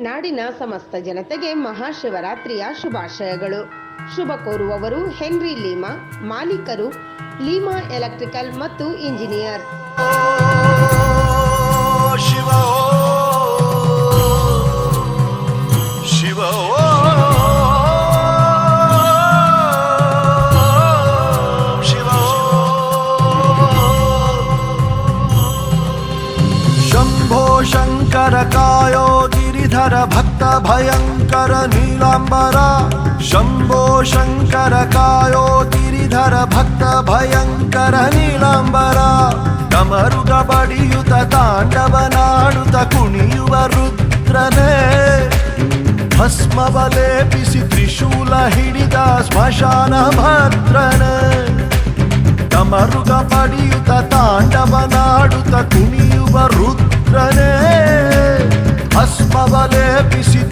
ನಾಡಿನ ಸಮಸ್ತ ಜನತೆಗೆ ಮಹಾಶಿವರಾತ್ರಿಯ ಶುಭಾಶಯಗಳು. ಶುಭ ಕೋರುವವರು ಹೆನ್ರಿ ಲೀಮಾ, ಮಾಲೀಕರು ಲೀಮಾ ಎಲೆಕ್ಟ್ರಿಕಲ್ ಮತ್ತು ಇಂಜಿನಿಯರ್ ಶಂಭೋ ಶಂಕರ ಕಾಯೋ ಗಿರಿಧರ ಭಕ್ತ ಭಯಂಕರ ನೀಲಾಂಬರ, ಶಂಭೋ ಶಂಕರ ಕಾಯೋ ಗಿರಿಧರ ಭಕ್ತ ಭಯಂಕರ ನೀಲಾಂಬರ. ಕಮರುಗ ಬಡಿಯುತ ತಾಂಡವನಾಡುತ್ತ ಕುಣಿಯುವ ರುದ್ರನೇ. ಭಸ್ಮವ ಲೇಪಿಸಿ ತ್ರಿಶೂಲ ಹಿಡಿದ ಸ್ಮಶಾನ ಭದ್ರನೇ. ಕಮರುಗ ಬಡಿಯುತ ತಾಂಡವನಾಡುತ್ತ ಕುಣಿಯುವ ರುದ್ರನೇ. Babalı pisi